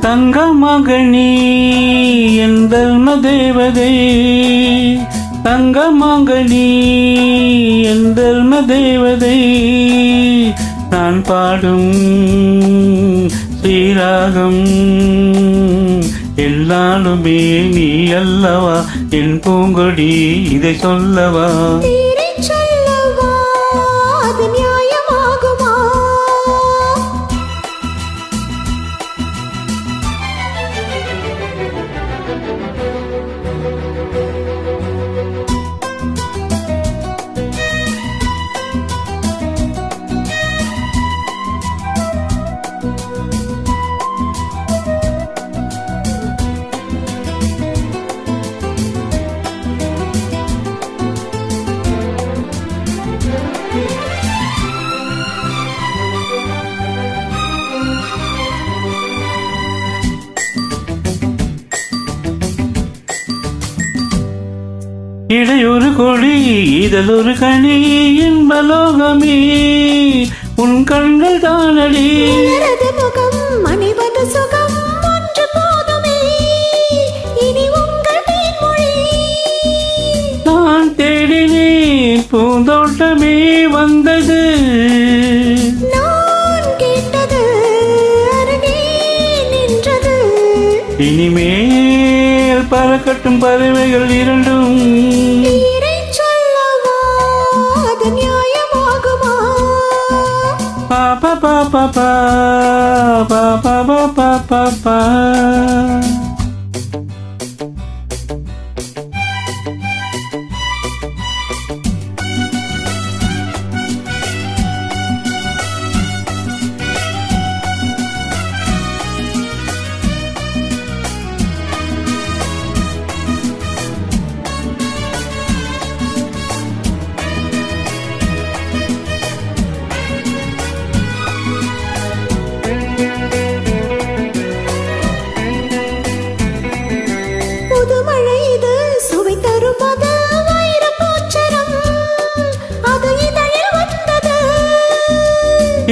தங்க மகனி என் தர்ம தேவதை. தங்க மகனி என் தர்ம தேவதை. நான் பாடும் ஸ்ரீராகம் எல்லாருமே நீ அல்லவா? என் பூங்கொடி இதை சொல்லவா? இடையொரு கொடி இதழொரு கனி இன்பலோகமே. உன் கண்கள் தானடி. முகம் அணிவது சுகம். கட்டும் பறவைகள் இரண்டும் பாப்பா பாப்பா பாப்பா பாப்பா பாப்பா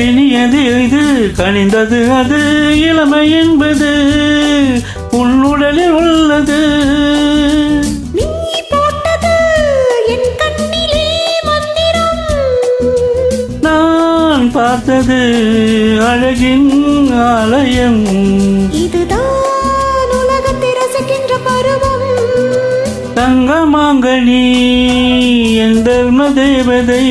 இனியது இது கனிந்தது அது இளமை என்பது உன்னுடலில் உள்ளது. நான் பார்த்தது அழகின் ஆலயம். தங்கமாங்க நீ என் தர்ம தேவதை?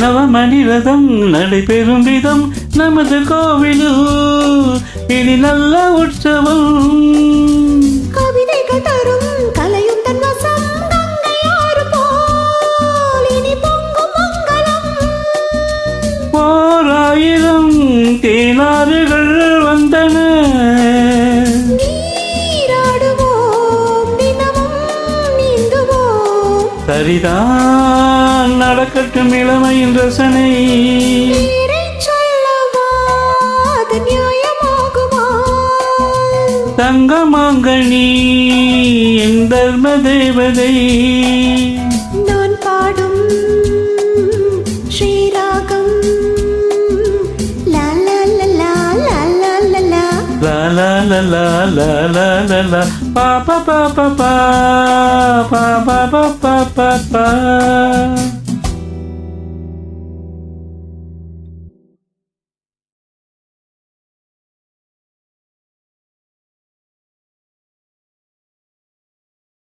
நவமணிரதம் நடைபெறும் விதம் நமது கோவிலில் இது நல்ல உற்சவம். கவிதைகள் தரும் கலையும் தன் வசம். போராயிரம் தேனாறுகள் வந்தன. சரிதான் நடக்கட்டும் இளமையின் ரசனை. அது நியாயமாகுமா தங்கமாங்கனி என் தர்ம தேவதை நான் பாடும் ஸ்ரீராகம் லா லா லா லா லா லா லா லா லா லா லா லா லா லா லா லா பா பா பா பா பா பா பா பா பா பா